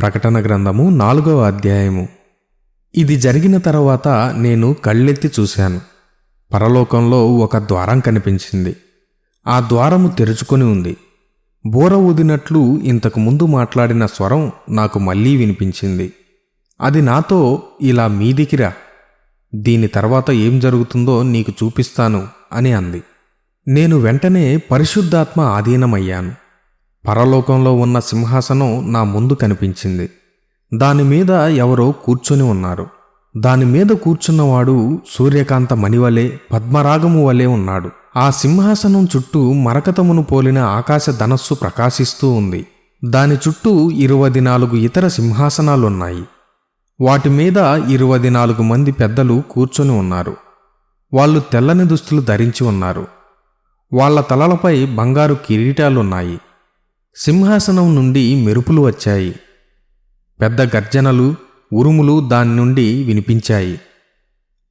ప్రకటన గ్రంథము నాలుగవ అధ్యాయము. ఇది జరిగిన తర్వాత నేను కళ్ళెత్తి చూశాను. పరలోకంలో ఒక ద్వారం కనిపించింది. ఆ ద్వారము తెరుచుకొని ఉంది. బోర ఊదినట్లు ఇంతకు ముందు మాట్లాడిన స్వరం నాకు మళ్ళీ వినిపించింది. అది నాతో ఇలా మీదికిరా దీని తర్వాత ఏం జరుగుతుందో నీకు చూపిస్తాను అని అంది. నేను వెంటనే పరిశుద్ధాత్మ ఆధీనమయ్యాను. పరలోకంలో ఉన్న సింహాసనం నా ముందు కనిపించింది. దాని మీద ఎవరో కూర్చొని ఉన్నారు. దాని మీద కూర్చున్నవాడు సూర్యకాంత మణివలే పద్మరాగము వలె ఉన్నాడు. ఆ సింహాసనం చుట్టూ మరకతమును పోలిన ఆకాశ ధనస్సు ప్రకాశిస్తూ ఉంది. దాని చుట్టూ ఇరవై నాలుగు ఇతర సింహాసనాలున్నాయి. వాటి మీద ఇరవై నాలుగు మంది పెద్దలు కూర్చొని ఉన్నారు. వాళ్ళు తెల్లని దుస్తులు ధరించి ఉన్నారు. వాళ్ళ తలలపై బంగారు కిరీటాలున్నాయి. సింహాసనం నుండి మెరుపులు వచ్చాయి. పెద్ద గర్జనలు ఉరుములు దాని నుండి వినిపించాయి.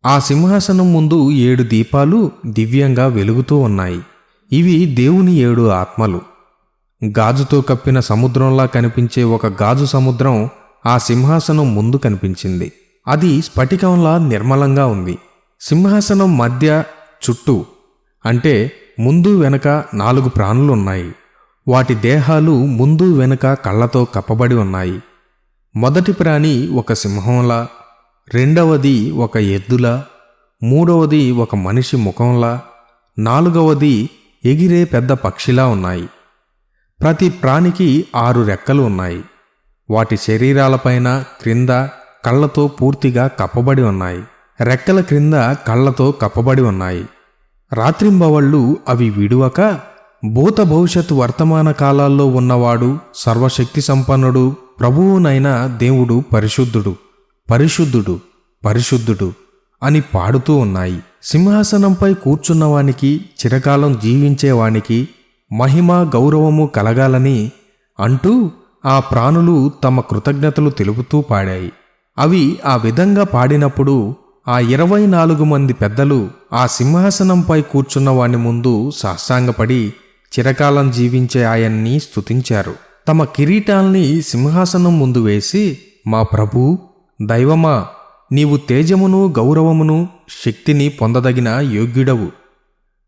ఆ సింహాసనం ముందు ఏడు దీపాలు దివ్యంగా వెలుగుతూ ఉన్నాయి. ఇవి దేవుని ఏడు ఆత్మలు. గాజుతో కప్పిన సముద్రంలా కనిపించే ఒక గాజు సముద్రం ఆ సింహాసనం ముందు కనిపించింది. అది స్ఫటికంలా నిర్మలంగా ఉంది. సింహాసనం మధ్య చుట్టూ అంటే ముందు వెనక నాలుగు ప్రాణులున్నాయి. వాటి దేహాలు ముందు వెనుక కళ్ళతో కప్పబడి ఉన్నాయి. మొదటి ప్రాణి ఒక సింహంలా రెండవది ఒక ఎద్దులా మూడవది ఒక మనిషి ముఖంలా నాలుగవది ఎగిరే పెద్ద పక్షిలా ఉన్నాయి. ప్రతి ప్రాణికి ఆరు రెక్కలు ఉన్నాయి. వాటి శరీరాలపైన క్రింద కళ్ళతో పూర్తిగా కప్పబడి ఉన్నాయి. రెక్కల క్రింద కళ్ళతో కప్పబడి ఉన్నాయి. రాత్రింబవళ్ళు అవి విడువక భూత భవిష్యత్ వర్తమాన కాలాల్లో ఉన్నవాడు సర్వశక్తి సంపన్నుడు ప్రభువునైన దేవుడు పరిశుద్ధుడు పరిశుద్ధుడు పరిశుద్ధుడు అని పాడుతూ ఉన్నాయి. సింహాసనంపై కూర్చున్నవానికి చిరకాలం జీవించేవానికి మహిమ గౌరవము కలగాలని అంటూ ఆ ప్రాణులు తమ కృతజ్ఞతలు తెలుపుతూ పాడాయి. అవి ఆ విధంగా పాడినప్పుడు ఆ ఇరవై నాలుగు మంది పెద్దలు ఆ సింహాసనంపై కూర్చున్న వాని ముందు సాష్టాంగపడి చిరకాలం జీవించే ఆయన్ని స్తుతించారు. తమ కిరీటాల్ని సింహాసనం ముందు వేసి మా ప్రభూ దైవమా నీవు తేజమును గౌరవమును శక్తిని పొందదగిన యోగ్యుడవు.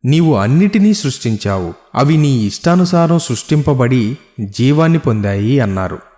నీవు అన్నిటినీ సృష్టించావు. అవి నీ ఇష్టానుసారం సృష్టింపబడి జీవాన్ని పొందాయి అన్నారు.